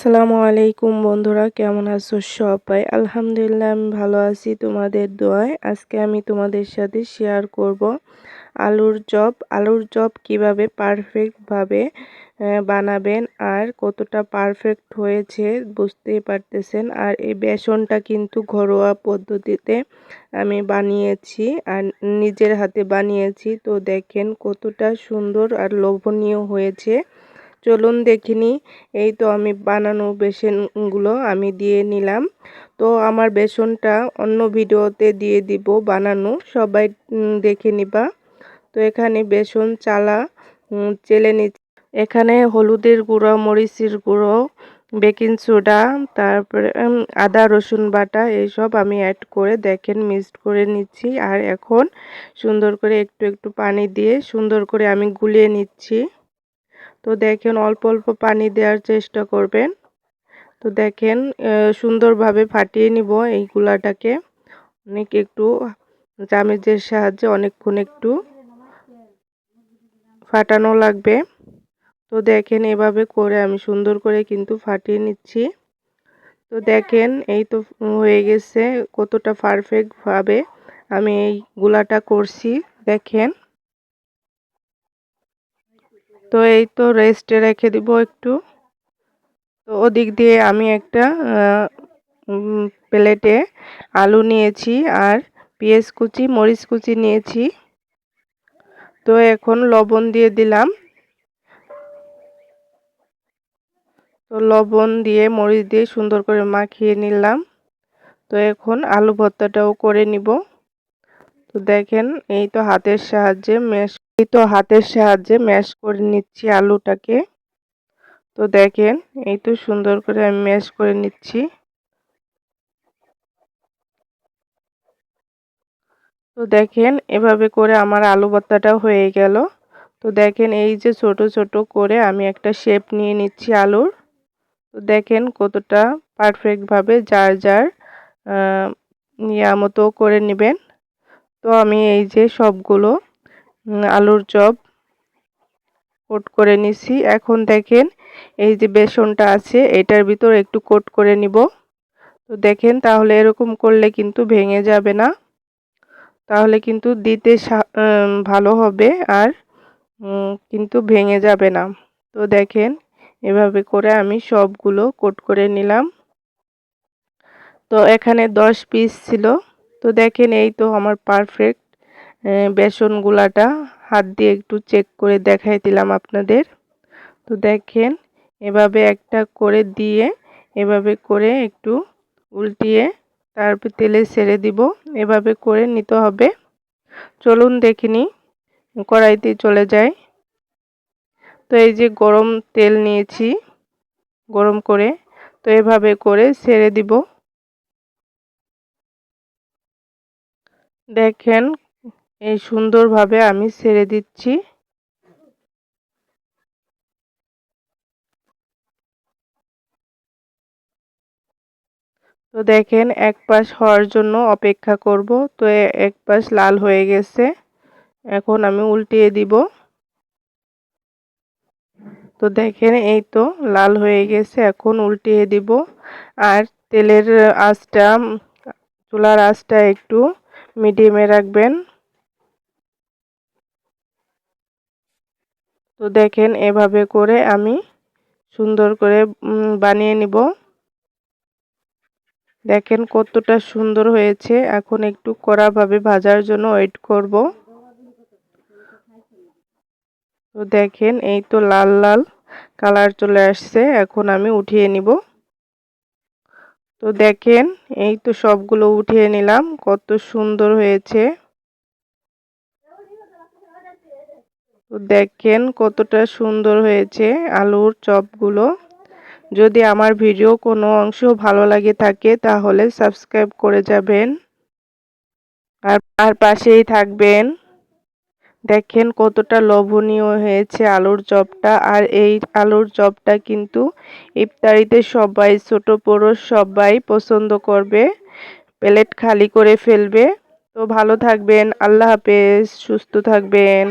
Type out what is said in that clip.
আসসালামু আলাইকুম বন্ধুরা, কেমন আছো সবাই? আলহামদুলিল্লাহ, আমি ভালো আছি তোমাদের দোয়ায়। আজকে আমি তোমাদের সাথে শেয়ার করব আলুর চপ। আলুর চপ কীভাবে পারফেক্টভাবে বানাবেন আর কতটা পারফেক্ট হয়েছে বুঝতেই পারতেছেন। আর এই বেসনটা কিন্তু ঘরোয়া পদ্ধতিতে আমি বানিয়েছি আর নিজের হাতে বানিয়েছি। তো দেখেন কতটা সুন্দর আর লোভনীয় হয়েছে। চলুন দেখিনি। এই তো আমি বানানো বেসনগুলো আমি দিয়ে নিলাম। তো আমার বেসনটা অন্য ভিডিওতে দিয়ে দিব বানানো। সবাই দেখে নিবা। তো এখানে বেসন, চালা চেলে নি এখানে হলুদের গুঁড়ো, মরিচের গুঁড়ো, বেকিং সোডা, তারপরে আদা, রসুন বাটা, এইসব আমি অ্যাড করে দেখেন মিক্সড করে নিচ্ছি। আর এখন সুন্দর করে একটু একটু পানি দিয়ে সুন্দর করে আমি গুলিয়ে নিচ্ছি। তো দেখেন অল্প অল্প পানি দেওয়ার চেষ্টা করবেন। তো দেখেন সুন্দরভাবে ফাটিয়ে নিব এই গুলাটাকে। অনেক একটু চামচের সাহায্যে অনেকক্ষণ একটু ফাটানো লাগবে। তো দেখেন এভাবে করে আমি সুন্দর করে কিন্তু ফাটিয়ে নিচ্ছি। তো দেখেন, এই তো হয়ে গেছে কতটা পারফেক্টভাবে আমি এই গুলাটা করছি। দেখেন তো এই তো রেস্টে রেখে দিব একটু। তো ওদিক দিয়ে আমি একটা প্লেটে আলু নিয়েছি আর পেঁয়াজ কুচি, মরিচ কুচি নিয়েছি। তো এখন লবণ দিয়ে দিলাম। তো লবণ দিয়ে, মরিচ দিয়ে সুন্দর করে মাখিয়ে নিলাম। তো এখন আলু ভর্তাটাও করে নিব। তো দেখেন, এই তো হাতের সাহায্যে ম্যাশ, এই তো হাতের সাহায্যে ম্যাশ করে নিচ্ছি আলুটাকে। তো দেখেন, এই তো সুন্দর করে আমি ম্যাশ করে নিচ্ছি। তো দেখেন, এভাবে করে আমার আলু ভর্তাটা হয়ে গেল। তো দেখেন, এই যে ছোট ছোট করে আমি একটা শেপ নিয়ে নিচ্ছি আলুর। তো দেখেন কতটা পারফেক্টভাবে যার যার নিয়ামতো করে নেবেন। তো আমি এই যে সবগুলো আলুর চপ কোট করে নিছি। এখন দেখেন এই যে বেসনটা আছে, এটার ভিতর একটু কোট করে নিব। তো দেখেন তাহলে এরকম করলে কিন্তু ভেঙে যাবে না। তাহলে কিন্তু দিতে ভালো হবে আর কিন্তু ভেঙে যাবে না। তো দেখেন এভাবে করে আমি সবগুলো কোট করে নিলাম। তো এখানে দশ পিস ছিল। তো দেখেন এই তো আমার পারফেক্ট বেসন গুলাটা। হাত দিয়ে একটু চেক করে দেখাই দিলাম আপনাদের। তো দেখেন, এভাবে একটা করে দিয়ে, এভাবে করে একটু উল্টিয়ে তারপর তেলে ছেড়ে দিব। এভাবে করে নিতে হবে। চলুন দেখিনি কড়াইতে চলে যায় তো এই যে গরম তেল নিয়েছি, গরম করে। তো এভাবে করে ছেড়ে দিব। দেখেন, এই সুন্দরভাবে আমি ছেড়ে দিচ্ছি। তো দেখেন, এক পাশ হওয়ার জন্য অপেক্ষা করব। তো এক পাশ লাল হয়ে গেছে। এখন আমি উল্টিয়ে দিব। তো দেখেন, এই তো লাল হয়ে গেছে। এখন উল্টিয়ে দিব। আর তেলের আঁচটা, চুলার আঁচটা একটু মিডিয়ামে রাখবেন। তো দেখেন এভাবে করে আমি সুন্দর করে বানিয়ে নিব। দেখেন কতটা সুন্দর হয়েছে। এখন একটু কড়াভাবে ভাজার জন্য ওয়েট করব। তো দেখেন এই তো লাল লাল কালার চলে আসছে। এখন আমি উঠিয়ে নিব। তো দেখেন, এই তো সবগুলো উঠিয়ে নিলাম, কত সুন্দর হয়েছে। তো দেখেন, কতটা সুন্দর হয়েছে আলুর চপগুলো। যদি আমার ভিডিও কোনো অংশ ভালো লাগে থাকে, তাহলে সাবস্ক্রাইব করে যাবেন। আর পাশেই থাকবেন। দেখেন কতটা লোভনীয় হয়েছে আলুর চপটা। আর এই আলুর চপটা কিন্তু ইফতারিতে সবাই, ছোট বড় সবাই পছন্দ করবে। প্লেট খালি করে ফেলবে। তো ভালো থাকবেন, আল্লাহ হাফেজ, সুস্থ থাকবেন।